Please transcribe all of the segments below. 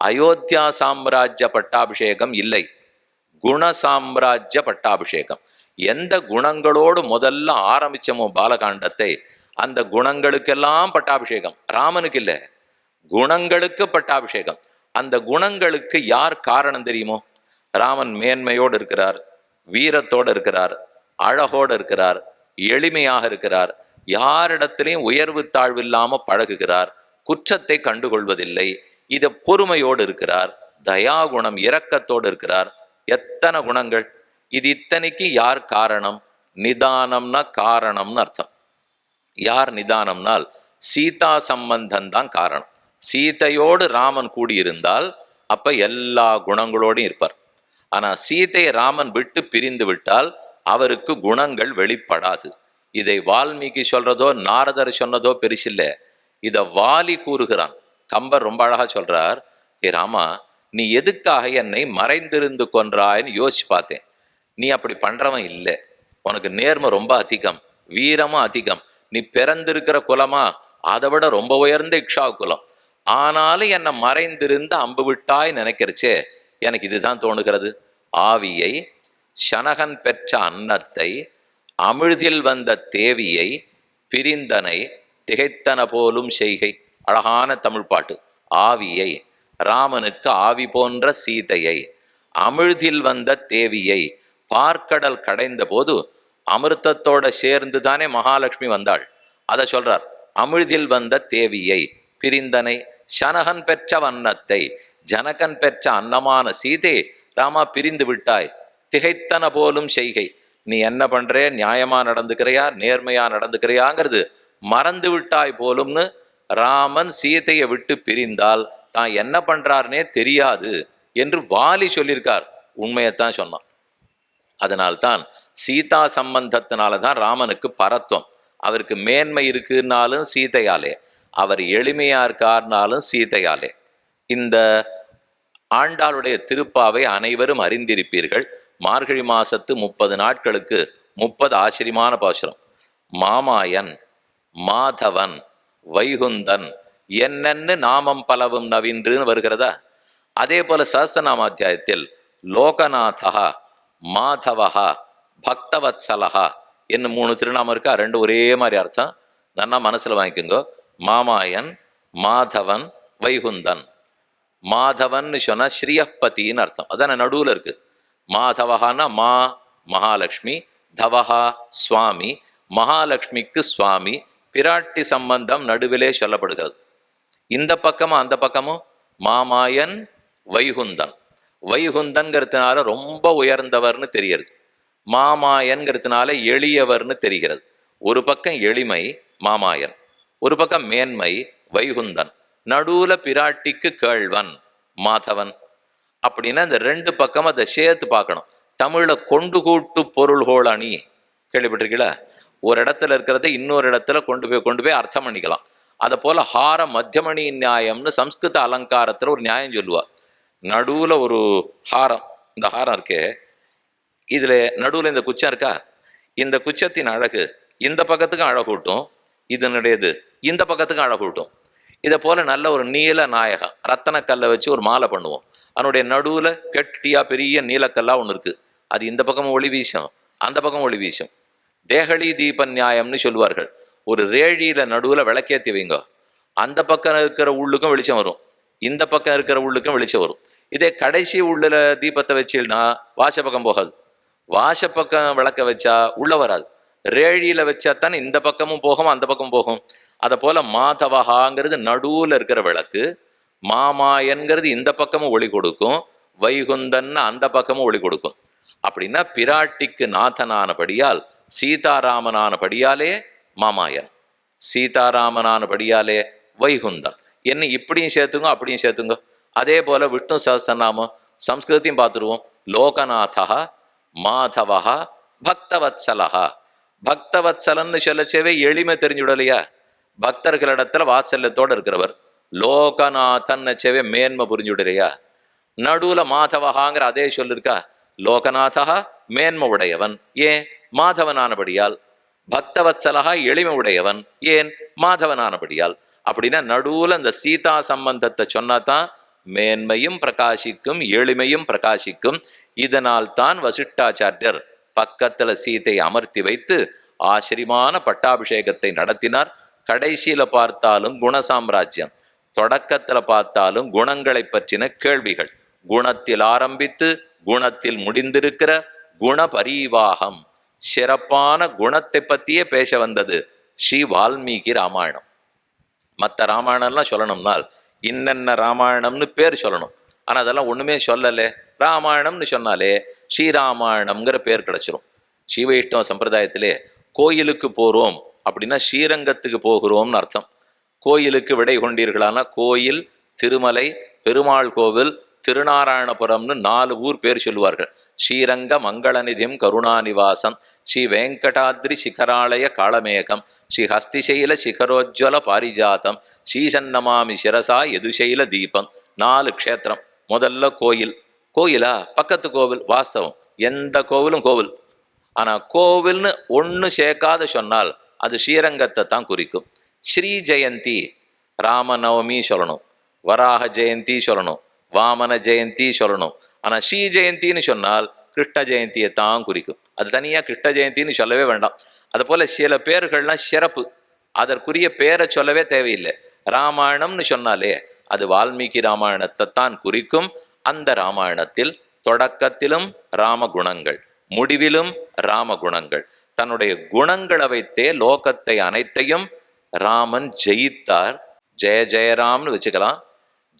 அயோத்தியா சாம்ராஜ்ய பட்டாபிஷேகம் இல்லை. குண சாம்ராஜ்ய பட்டாபிஷேகம். எந்த குணங்களோடு முதல்ல ஆரம்பிச்சமோ பாலகாண்டத்தை அந்த குணங்களுக்கெல்லாம் பட்டாபிஷேகம். ராமனுக்கு இல்லை. குணங்களுக்கு பட்டாபிஷேகம். அந்த குணங்களுக்கு யார் காரணம் தெரியுமோ? ராமன் மேன்மையோடு இருக்கிறார் வீரத்தோடு இருக்கிறார் அழகோடு இருக்கிறார் எளிமையாக இருக்கிறார் யாரிடத்திலையும் உயர்வு தாழ்வு இல்லாமல் பழகுகிறார் குற்றத்தை கண்டுகொள்வதில்லை. இதை பொறுமையோடு இருக்கிறார் தயாகுணம் இரக்கத்தோடு இருக்கிறார். எத்தனை குணங்கள்? இது இத்தனைக்கு யார் காரணம்? நிதானம்னா காரணம்னு அர்த்தம். யார் நிதானம்னால் சீதா சம்பந்தம் தான் காரணம். சீதையோடு ராமன் கூடியிருந்தால் அப்ப எல்லா குணங்களோடும் இருப்பார். ஆனா சீதையை ராமன் விட்டு பிரிந்து விட்டால் அவருக்கு குணங்கள் வெளிப்படாது. இதை வால்மீகி சொல்றதோ நாரதர் சொன்னதோ பெருசில்லை. இதை வாலி கூறுகிறான். கம்பர் ரொம்ப அழகா சொல்றார் ஏ ராமா நீ எதுக்காக என்னை மறைந்திருந்து கொன்றாய்ன்னு யோசிச்சு பார்த்தேன். நீ அப்படி பண்றவன் இல்லை. உனக்கு நேர்மை ரொம்ப அதிகம் வீரமும் அதிகம். நீ பிறந்திருக்கிற குலமா? அதை விட ரொம்ப உயர்ந்த இக்ஷா குலம். ஆனாலும் என்னை மறைந்திருந்து அம்பு விட்டாய் நினைக்கிறச்சே எனக்கு இதுதான் தோணுகிறது. ஆவியை சனகன் பெற்ற அன்னத்தை அமிழ்தில் வந்த தேவியை பிரிந்தனை திகைத்தன போலும் செய்கை. அழகான தமிழ் பாட்டு. ஆவியை ராமனுக்கு ஆவி போன்ற சீதையை அமிழ்தில் வந்த தேவியை பார்க்கடல் கடைந்த போது அமிர்தத்தோட சேர்ந்து தானே மகாலட்சுமி வந்தாள். அதை சொல்றார் அமிழ்தில் வந்த தேவியை பிரிந்தனை சனகன் பெற்ற வண்ணத்தை ஜனகன் பெற்ற அன்னமான சீதை ராமா பிரிந்து விட்டாய். திகைத்தன போலும் செய்கை. நீ என்ன பண்றே? நியாயமா நடந்துக்கிறையா? நேர்மையா நடந்துக்கிறையாங்கிறது மறந்து விட்டாய் போலும்னு ராமன் சீதையை விட்டு பிரிந்தால் தான் என்ன பண்றாருனே தெரியாது என்று வாலி சொல்லியிருக்கார். உண்மையைத்தான் சொன்னான். அதனால்தான் சீதா சம்பந்தத்தினால தான் ராமனுக்கு பரத்துவம். அவருக்கு மேன்மை இருக்குன்னாலும் சீதையாலே அவர் எளிமையா இருக்கார்னாலும் சீதையாலே. இந்த ஆண்டாளுடைய திருப்பாவை அனைவரும் அறிந்திருப்பீர்கள். மார்கழி மாசத்து முப்பது நாட்களுக்கு முப்பது ஆச்சரியமான பாசுரம். மாமாயன் மாதவன் வைகுந்தன். என்னென்னு நாமம் பலவும் நவீன்றுன்னு வருகிறதா? அதே போல சஹஸ்ரநாம அத்தியாயத்தில் லோகநாதா மாதவஹா பக்தவத்சலஹா என்னும் மூணு திருநாமம் இருக்கா? ரெண்டு ஒரே மாதிரி அர்த்தம். நன்னா மனசுல வாங்கிக்கோங்க. மாமாயன் மாதவன் வைகுந்தன். மாதவன் சொன்னா ஸ்ரீயப்பதின்னு அர்த்தம். அதான் நடுவில் இருக்கு. மாதவஹான்னா மா மகாலட்சுமி தவஹா சுவாமி. மகாலட்சுமிக்கு சுவாமி பிராட்டி சம்பந்தம் நடுவிலே சொல்லப்படுகிறது. இந்த பக்கமும் அந்த பக்கமும் மாமாயன் வைகுந்தன். வைகுந்தன்கிறதுனால ரொம்ப உயர்ந்தவர்னு தெரிகிறது. மாமாயன்கிறதுனால எளியவர்னு தெரிகிறது. ஒரு பக்கம் எளிமை மாமாயன். ஒரு பக்கம் மேன்மை வைகுந்தன். நடுவுல பிராட்டிக்கு கேழ்வன் மாதவன். அப்படின்னா இந்த ரெண்டு பக்கம் அதை சேர்த்து பார்க்கணும். தமிழை கொண்டு கூட்டு பொருள்கோள் அணி. கேள்விப்பட்டிருக்கீங்களா? ஒரு இடத்துல இருக்கிறத இன்னொரு இடத்துல கொண்டு போய் கொண்டு போய் அர்த்தம் பண்ணிக்கலாம். அதை போல் ஹார மத்தியமணி நியாயம்னு சம்ஸ்கிருத அலங்காரத்தில் ஒரு நியாயம் சொல்லுவா. நடுவில் ஒரு ஹாரம் இந்த ஹாரம் இருக்கே இதில் நடுவில் இந்த குச்சம் இருக்கா? இந்த குச்சத்தின் அழகு இந்த பக்கத்துக்கும் அழகூட்டும் இதனுடையது இந்த பக்கத்துக்கும் அழகூட்டும். இதை போல் நல்ல ஒரு நீல நாயகம் ரத்தனக்கல்லை வச்சு ஒரு மாலை பண்ணுவோம். அதனுடைய நடுவில் கெட்டியா பெரிய நீலக்கல்லா ஒன்று இருக்குது அது இந்த பக்கம் ஒளி வீசும் அந்த பக்கம் ஒளி வீசும். தேகலி தீப நியாயம்னு சொல்லுவார்கள். ஒரு ரேழியில நடுவுல விளக்கேற்றி வைங்க. அந்த பக்கம் இருக்கிற உள்ளுக்கும் வெளிச்சம் வரும். இந்த பக்கம் இருக்கிற உள்ளுக்கும் வெளிச்சம் வரும். இதே கடைசி உள்ள தீபத்தை வச்சுன்னா வாச பக்கம் போகாது. வாசப்பக்கம் விளக்க வச்சா உள்ள வராது. ரேழியில வச்சா தானே இந்த பக்கமும் போகும் அந்த பக்கம் போகும். அதை போல மாதவகாங்கிறது நடுவுல இருக்கிற விளக்கு. மாமாயன்கிறது இந்த பக்கமும் ஒளி கொடுக்கும். வைகுந்தன்னு அந்த பக்கமும் ஒளி கொடுக்கும். அப்படின்னா பிராட்டிக்கு நாதனானபடியால் சீதாராமனானபடியாலே மாமாயன். சீதாராமனானபடியாலே வைகுந்தன். என்ன இப்படியும் சேர்த்துங்க அப்படியும் சேர்த்துங்க. அதே போல விஷ்ணு சஹஸ்ரநாமம் சம்ஸ்கிருதத்தையும் பார்த்துருவோம். லோகநாதா மாதவா பக்தவத்சலஹா. பக்தவத்சலன்னு சொல்லச்சேவே எளிமை தெரிஞ்சுடலையா. பக்தர்களிடத்துல வாத்சல்யத்தோடு இருக்கிறவர். லோகநாதன் சேவே மேன்மை புரிஞ்சுடலையா. நடுவுல மாதவகாங்கிற அதே சொல்லிருக்கா. லோகநாதா மேன்மை உடையவன். ஏன்? மாதவனானபடியால் பக்தவத்சலகா எளிமை உடையவன் ஏன்? மாதவனானபடியால். அப்படின்னா நடுவுல அந்த சீதா சம்பந்தத்தை சொன்னாதான் மேன்மையும் பிரகாசிக்கும் எளிமையும் பிரகாசிக்கும். இதனால் தான் வசிஷ்டாச்சாரியர் பக்கத்துல சீதையை அமர்த்தி வைத்து ஆசிரியமான பட்டாபிஷேகத்தை நடத்தினார். கடைசியில பார்த்தாலும் குண சாம்ராஜ்யம் தொடக்கத்துல பார்த்தாலும் குணங்களை பற்றின கேள்விகள். குணத்தில் ஆரம்பித்து குணத்தில் முடிந்திருக்கிற குண பரிவாகம் சிறப்பான குணத்தை பற்றியே பேச வந்தது ஸ்ரீ வால்மீகி ராமாயணம். மற்ற ராமாயணம்லாம் சொல்லணும்னால் இன்னென்ன ராமாயணம்னு பேர் சொல்லணும். ஆனால் அதெல்லாம் ஒன்றுமே சொல்லலே. ராமாயணம்னு சொன்னாலே ஸ்ரீராமாயணம்ங்கிற பேர் கிடைச்சிரும். ஸ்ரீ வைஷ்ணவ சம்பிரதாயத்திலே கோயிலுக்கு போகிறோம் அப்படின்னா ஸ்ரீரங்கத்துக்கு போகிறோம்னு அர்த்தம். கோயிலுக்கு விடை கொண்டீர்களான கோயில் திருமலை பெருமாள் கோவில் திருநாராயணபுரம்னு நாலு ஊர் பேர் சொல்லுவார்கள். ஸ்ரீரங்க மங்களநிதியம் கருணாநிவாசம் ஸ்ரீ வெங்கடாத்ரி சிகராலய காளமேகம் ஸ்ரீ ஹஸ்திசைல சிகரோஜ்வல பாரிஜாத்தம் ஸ்ரீசன்னமாமி சிரசா எதுசைல தீபம் நாலு க்ஷேத்திரம் முதல்ல கோயில். கோயிலா? பக்கத்து கோவில் வாஸ்தவம். எந்த கோவிலும் கோவில். ஆனால் கோவில்னு ஒண்ணு சேர்க்காத சொன்னால் அது ஸ்ரீரங்கத்தை தான் குறிக்கும். ஸ்ரீ ஜெயந்தி ராமநவமி சொல்லணும். வராக ஜெயந்தி சொல்லணும். வாமன ஜெயந்தி சொல்லணும். ஆனால் ஸ்ரீ ஜெயந்தின்னு சொன்னால் கிருஷ்ண ஜெயந்தியை தான் குறிக்கும். அது தனியா கிருஷ்ண ஜெயந்தின்னு சொல்லவே வேண்டாம். அதுபோல் சில பேர்கள்லாம் சிறப்பு. அதற்குரிய பேரை சொல்லவே தேவையில்லை. ராமாயணம்னு சொன்னாலே அது வால்மீகி ராமாயணத்தை தான் குறிக்கும். அந்த ராமாயணத்தில் தொடக்கத்திலும் ராம குணங்கள் முடிவிலும் ராம குணங்கள் தன்னுடைய குணங்களை வைத்தே லோகத்தை அனைத்தையும் ராமன் ஜெயித்தார். ஜெய ஜெயராம்னு வச்சுக்கலாம்.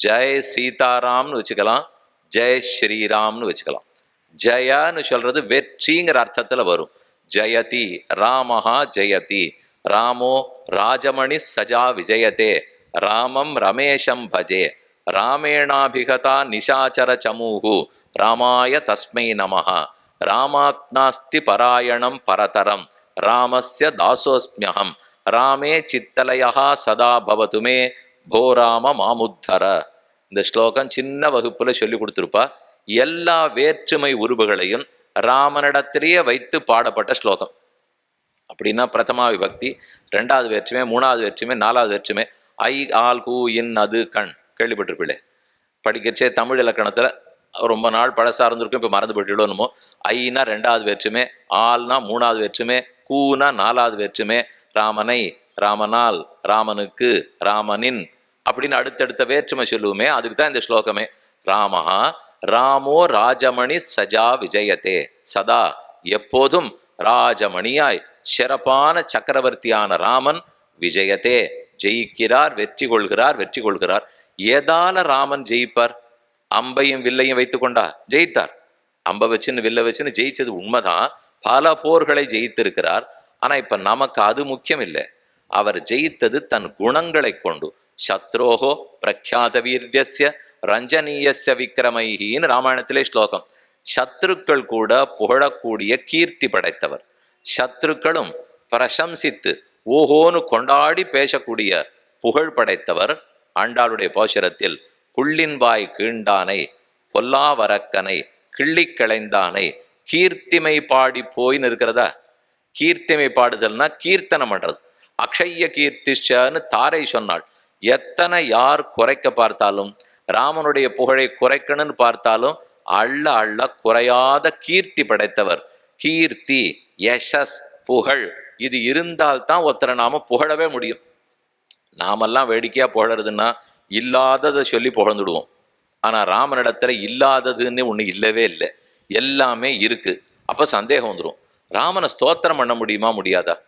ஜெய் சீதாராம்னு வச்சுக்கலாம். ஜெய் ஸ்ரீராம்னு வச்சுக்கலாம். ஜயான்னு சொல்றது வெற்றிங்கிற அர்த்தத்துல வரும். ஜெயதி ராமஹா ஜெயதி. ராமோ ராஜமணி சஜா விஜயதே. ராமம் ரமேஷம் பஜே. ராமேணாபிகதா நிஷாச்சர சமூகு ராமாய தஸ்மை நமஹா. ராமாத்னாஸ்தி பராயணம் பரதரம். ராமஸ்ய தாசோஸ்மியகம் ராமே சித்தலயா சதா பவதுமே. போ ராம மாமுத்தர. இந்த ஸ்லோகம் சின்ன வகுப்புல சொல்லி கொடுத்துருப்பா. எல்லா வேற்றுமை உருவுகளையும் ராமனிடத்திலேயே வைத்து பாடப்பட்ட ஸ்லோகம். அப்படின்னா பிரதமா விபக்தி ரெண்டாவது வேற்றுமை மூணாவது வேற்றுமை நாலாவது வேற்றுமை ஐ ஆல் கூ இன் அது கண். கேள்விப்பட்டிருப்பிள்ளே படிக்கச்சே தமிழ் இலக்கணத்தில் ரொம்ப நாள் பழசாக இருந்திருக்கும் இப்போ மறந்து போயிட்டுடணுமோ ஐனா ரெண்டாவது வேற்றுமை ஆள்னா மூணாவது வேற்றுமை கூனா நாலாவது வேற்றுமை ராமனை ராமனால் ராமனுக்கு ராமனின் அப்படின்னு அடுத்தடுத்த வேற்றுமை சொல்லுவோமே அதுக்கு தான் இந்த ஸ்லோகமே. ராமஹா ராமோ ராஜமணி சஜா விஜயத்தே சதா எப்போதும் ராஜமணியாய் சிறப்பான சக்கரவர்த்தியான ராமன் விஜயத்தே ஜெயிக்கிறார் வெற்றி கொள்கிறார் வெற்றி கொள்கிறார். ஏதால ராமன் ஜெயிப்பார்? அம்பையும் வில்லையும் வைத்துக்கொண்டா ஜெயித்தார். அம்ப வச்சுன்னு வில்ல வச்சுன்னு ஜெயிச்சது உண்மைதான். பல போர்களை ஜெயித்திருக்கிறார். ஆனா இப்ப நமக்கு அது முக்கியம் இல்லை. அவர் ஜெயித்தது தன் குணங்களை கொண்டு. சத்ரோகோ பிரக்யாத வீரியஸ்ய ரஞ்சனீயச விக்ரமைகின்னு ராமாயணத்திலே ஸ்லோகம். சத்ருக்கள் கூட புகழக்கூடிய கீர்த்தி படைத்தவர். சத்ருக்களும் பிரசம்சித்து ஓஹோன்னு கொண்டாடி பேசக்கூடிய புகழ் படைத்தவர். ஆண்டாளுடைய போஷரத்தில் புள்ளின்பாய் கீண்டானை பொல்லாவரக்கனை கிள்ளிக்கலைந்தானை கீர்த்திமை பாடி போயின்னு இருக்கிறதா? கீர்த்திமை பாடுதல்னா கீர்த்தனம் பண்றது. அக்ஷய கீர்த்திஷன்னு தாரை சொன்னாள். எத்தனை யார் குறைக்க பார்த்தாலும் ராமனுடைய புகழை குறைக்கணும்னு பார்த்தாலும் அள்ள அள்ள குறையாத கீர்த்தி படைத்தவர். கீர்த்தி யசஸ் புகழ். இது இருந்தால்தான் ஒருத்தரை நாம புகழவே முடியும். நாமெல்லாம் வேடிக்கையா புகழறதுன்னா இல்லாததை சொல்லி புகழ்ந்துடுவோம். ஆனா ராமனிடத்துல இல்லாததுன்னு ஒண்ணு இல்லவே இல்லை. எல்லாமே இருக்கு. அப்ப சந்தேகம் வந்துடும் ராமனை ஸ்தோத்திரம் பண்ண முடியுமா முடியாதா?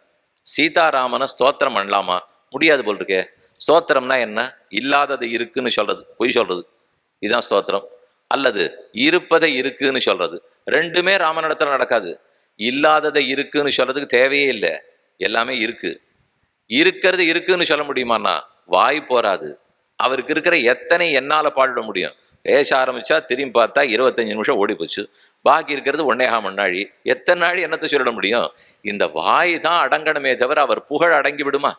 சீதாராமனை ஸ்தோத்திரம் பண்ணலாமா? முடியாது போல் இருக்கே. ஸ்தோத்திரம்னா என்ன? இல்லாதது இருக்குன்னு சொல்றது. பொய் சொல்றது. இதுதான் ஸ்தோத்திரம். அல்லது இருப்பதை இருக்குன்னு சொல்றது. ரெண்டுமே ராமனிடத்துல நடக்காது. இல்லாததை இருக்குன்னு சொல்றதுக்கு தேவையே இல்லை. எல்லாமே இருக்கு. இருக்கிறது இருக்குன்னு சொல்ல முடியுமாண்ணா வாய் போராது அவருக்கு இருக்கிற எத்தனை என்னால் பாடிட முடியும்? பேச ஆரம்பிச்சா திரும்பி பார்த்தா இருபத்தஞ்சு நிமிஷம் ஓடி போச்சு. பாக்கி இருக்கிறது ஒன்னேகா மண்ணாழி எத்தனை நாள் என்னத்தை சொல்லிட முடியும்? இந்த வாய் தான் அடங்கணுமே தவிர அவர் புகழ் அடங்கி விடுமா?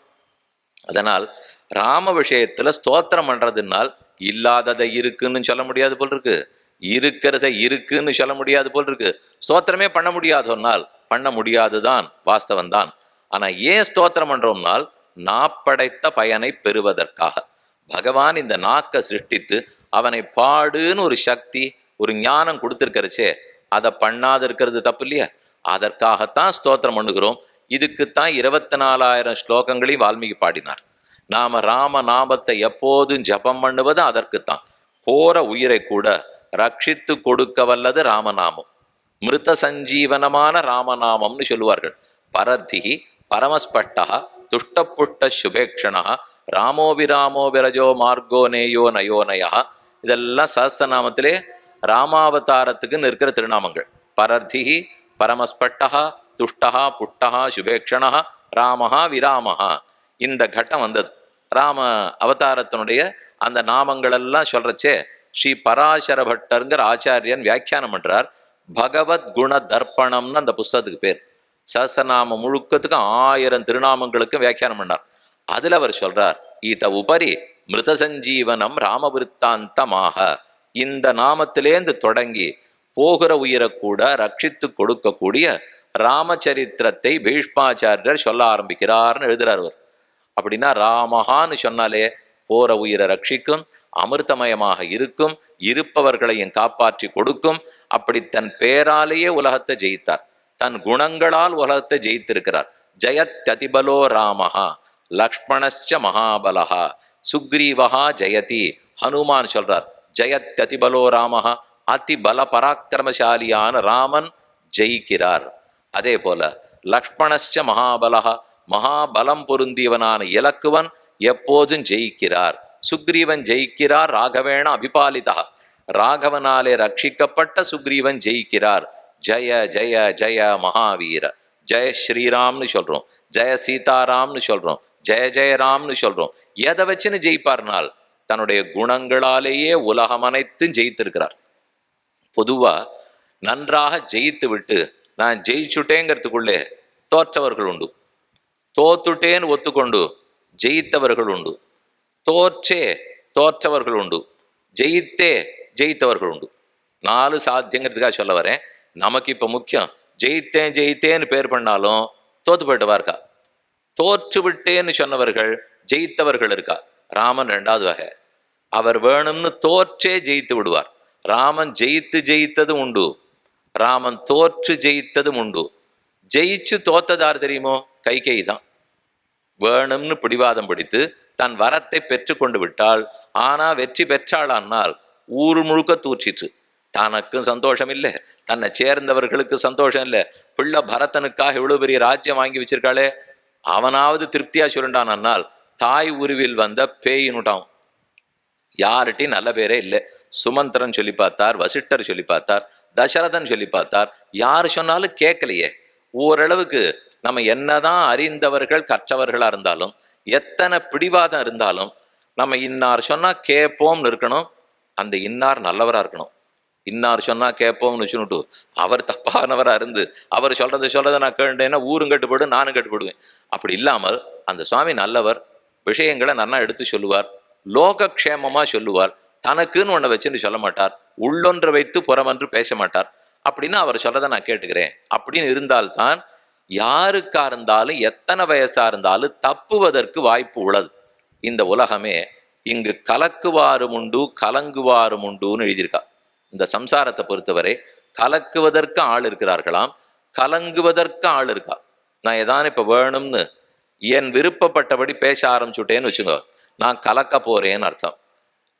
அதனால் ராம விஷயத்துல ஸ்தோத்திரம் பண்றதுனால் இல்லாததை இருக்குன்னு சொல்ல முடியாது போல் இருக்கு. இருக்கிறத இருக்குன்னு சொல்ல முடியாது போல் இருக்கு. ஸ்தோத்திரமே பண்ண முடியாதோனால் பண்ண முடியாதுதான் வாஸ்தவம் தான் ஆனா ஏன் ஸ்தோத்திரம் பண்றோம்னால் நாப்படைத்த பயனை பெறுவதற்காக. பகவான் இந்த நாக்கை சிருஷ்டித்து அவனை பாடுன்னு ஒரு சக்தி ஒரு ஞானம் கொடுத்துருக்கிறச்சே அதை பண்ணாது இருக்கிறது தப்பு இல்லையா அதற்காகத்தான் ஸ்தோத்திரம் பண்ணுகிறோம். இதுக்குத்தான் இருபத்தி நாலாயிரம் ஸ்லோகங்களையும் வால்மீகி பாடினார். நாம ராம நாமத்தை எப்போதும் ஜபம் பண்ணுவது அதற்குத்தான். போற உயிரை கூட ரட்சித்து கொடுக்க வல்லது ராமநாமம். மிருத சஞ்சீவனமான ராமநாமம்னு சொல்லுவார்கள். பரர்த்திகி பரமஸ்பட்டா துஷ்டப்புஷ்ட சுபேக்ஷணா ராமோ விராமோ விரஜோ மார்கோ நேயோ நயோனயா இதெல்லாம் சஹஸ்ரநாமத்திலே ராமாவதாரத்துக்குன்னு இருக்கிற திருநாமங்கள். பரர்த்திகி பரமஸ்பட்டா துஷ்டா புட்டஹா சுபேக்ஷணா ராமஹா விராமஹா. இந்த கட்டம் வந்தது. ராம அவதாரத்தினுடைய அந்த நாமங்கள் எல்லாம் சொல்றச்சே ஸ்ரீ பராசர பட்டருங்கிற ஆச்சாரியன் வியாக்கியானம் பண்றார். பகவத் குண தர்ப்பணம்னு அந்த புஸ்தகத்துக்கு பேர். சஹஸ்ரநாம முழுக்கத்துக்கும் ஆயிரம் திருநாமங்களுக்கும் வியாக்கியானம் பண்ணார். அதுல அவர் சொல்றார் இத உபரி மிருத சஞ்சீவனம் ராமவிருத்தாந்தமாக. இந்த நாமத்திலேந்து தொடங்கி போகிற உயிரை கூட ரட்சித்து கொடுக்கக்கூடிய ராமச்சரித்திரத்தை பீஷ்மாச்சாரியர் சொல்ல ஆரம்பிக்கிறார்னு எழுதுறார் அவர் அப்படின்னா ராமஹான்னு சொன்னாலே போற உயிரை ரட்சிக்கும் அமிர்தமயமாக இருக்கும் இருப்பவர்களையும் காப்பாற்றி கொடுக்கும். அப்படி தன் பேராலேயே உலகத்தை ஜெயித்தார். தன் குணங்களால் உலகத்தை ஜெயித்திருக்கிறார். ஜெயத்ததிபலோ ராமஹா லக்ஷ்மணச்ச மகாபலஹா சுக்ரீவஹா ஜெயதி ஹனுமான் சொல்றார். ஜெயத்யதிபலோ ராமஹா அதி பல பராக்கிரமசாலியான ராமன் ஜெயிக்கிறார். அதே போல லக்ஷ்மணச்ச மகாபலஹா மகாபலம் பொருந்தியவனான இலக்குவன் எப்போதும் ஜெயிக்கிறார். சுக்ரீவன் ஜெயிக்கிறார் ராகவேண அபிபாலிதா. ராகவனாலே ரட்சிக்கப்பட்ட சுக்ரீவன் ஜெயிக்கிறார். ஜெய ஜெய ஜெய மகாவீர. ஜெய ஸ்ரீராம்னு சொல்றோம். ஜெய சீதாராம்னு சொல்றோம். ஜெய ஜெயராம்னு சொல்றோம். எதை வச்சுன்னு ஜெயிப்பார்னால் தன்னுடைய குணங்களாலேயே உலகம் அனைத்தும் ஜெயித்திருக்கிறார். பொதுவா நன்றாக ஜெயித்து விட்டு நான் ஜெயிச்சுட்டேங்கிறதுக்குள்ளே தோற்றவர்கள் உண்டு. தோத்துட்டேன்னு ஒத்துக்கொண்டு ஜெயித்தவர்கள் உண்டு. தோற்றே தோற்றவர்கள் உண்டு. ஜெயித்தே ஜெயித்தவர்கள் உண்டு. நாலு சாத்தியங்கிறதுக்காக சொல்ல வரேன். நமக்கு இப்போ முக்கியம். ஜெயித்தேன் ஜெயித்தேன்னு பேர் பண்ணாலும் தோத்து போயிட்டவா இருக்கா? தோற்று விட்டேன்னு சொன்னவர்கள் ஜெயித்தவர்கள் இருக்கா? ராமன் ரெண்டாவது வகை. அவர் வேணும்னு தோற்றே ஜெயித்து விடுவார். ராமன் ஜெயித்து ஜெயித்ததும் உண்டு. ராமன் தோற்று ஜெயித்ததும் உண்டு. ஜெயிச்சு தோத்ததார் தெரியுமோ? கைகை தான். வேணும்னு பிடிவாதம் பிடித்து தன் வரத்தை பெற்று கொண்டு விட்டால் ஆனா வெற்றி பெற்றாளானால் ஊர் முழுக்க தூற்றிற்று. தனக்கும் சந்தோஷம் இல்லை. தன்னை சேர்ந்தவர்களுக்கு சந்தோஷம் இல்லை. பிள்ளை பரதனுக்காக இவ்வளவு பெரிய ராஜ்யம் வாங்கி வச்சிருக்காளே. அவனாவது திருப்தியா சுருண்டானால் தாய் உருவில் வந்த பேயினுட்டான். யார்கிட்டையும் நல்ல பேரே இல்லை. சுமந்திரன் சொல்லி பார்த்தார் வசிட்டர் சொல்லி பார்த்தார் தசரதன் சொல்லி பார்த்தார். யார் சொன்னாலும் கேட்கலையே. ஓரளவுக்கு நம்ம என்னதான் அறிந்தவர்கள் கற்றவர்களா இருந்தாலும் எத்தனை பிடிவாதம் இருந்தாலும் நம்ம இன்னார் சொன்னா கேட்போம்னு இருக்கணும் அந்த இன்னார் நல்லவரா இருக்கணும். இன்னார் சொன்னா கேட்போம்னு வச்சுனுட்டு அவர் தப்பானவரா இருந்து அவர் சொல்றதை சொல்றதை நான் கேட்டேன்னா ஊரும் கட்டுப்படும் நானும் கட்டுப்படுவேன் அப்படி இல்லாமல் அந்த சுவாமி நல்லவர் விஷயங்களை நல்லா எடுத்து சொல்லுவார் லோகக்ஷேமமா சொல்லுவார் தனக்குன்னு ஒன்றை வச்சுன்னு சொல்ல மாட்டார் உள்ளொன்றை வைத்து புறமன்று பேச மாட்டார். அப்படின்னு அவர் சொல்றதை நான் கேட்டுக்கிறேன். அப்படின்னு இருந்தால்தான் யாருக்கா இருந்தாலும் எத்தனை வயசா இருந்தாலும் தப்புவதற்கு வாய்ப்பு உள்ளது. இந்த உலகமே இங்கு கலக்குவாரும் உண்டு கலங்குவாரும் உண்டுன்னு எழுதியிருக்கா. இந்த சம்சாரத்தை பொறுத்தவரை கலக்குவதற்கு ஆள் இருக்கிறார்களாம் கலங்குவதற்கு ஆள் இருக்கா. நான் எதான் இப்போ வேணும்னு என் விருப்பப்பட்டபடி பேச ஆரம்பிச்சுட்டேன்னு வச்சுங்க நான் கலக்க போறேன்னு அர்த்தம்.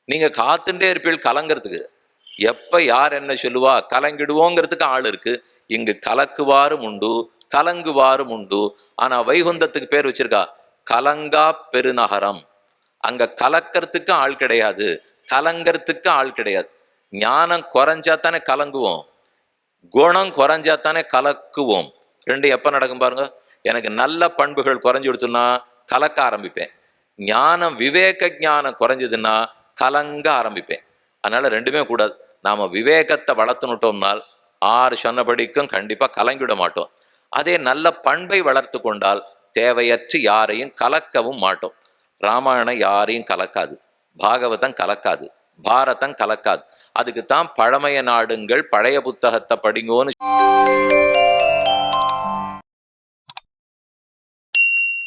நீங்க காத்துட்டே இருப்பீள் கலங்கிறதுக்கு. எப்ப யார் என்ன சொல்லுவா? கலங்கிடுவோங்கிறதுக்கு ஆள் இருக்கு. இங்கு கலக்குவாரும் உண்டு கலங்குவாரும் உண்டு. ஆனா வைகுந்தத்துக்கு பேர் வச்சிருக்கா? கலங்கா பெருநகரம். அங்க கலக்கிறதுக்கு ஆள் கிடையாது. கலங்கிறதுக்கு ஆள் கிடையாது. ஞானம் குறைஞ்சா தானே கலங்குவோம். குணம் குறைஞ்சா தானே கலக்குவோம். ரெண்டு எப்போ நடக்கும் பாருங்க? எனக்கு நல்ல பண்புகள் குறைஞ்சி கொடுத்துன்னா கலக்க ஆரம்பிப்பேன். ஞானம் விவேக ஞானம் குறைஞ்சதுன்னா கலங்க ஆரம்பிப்பேன். அதனால ரெண்டுமே கூடாது. நாம விவேகத்தை வளர்த்துனுட்டோம்னால் ஆறு சொன்னபடிக்கும் கண்டிப்பா கலங்கிவிட மாட்டோம். அதே நல்ல பண்பை வளர்த்து கொண்டால் தேவையற்று யாரையும் கலக்கவும் மாட்டோம். ராமாயணம் யாரையும் கலக்காது. பாகவதம் கலக்காது. பாரதம் கலக்காது. அதுக்கு தான் பழமைய நாடுங்கள் பழைய புத்தகத்தை படிங்கோன்னு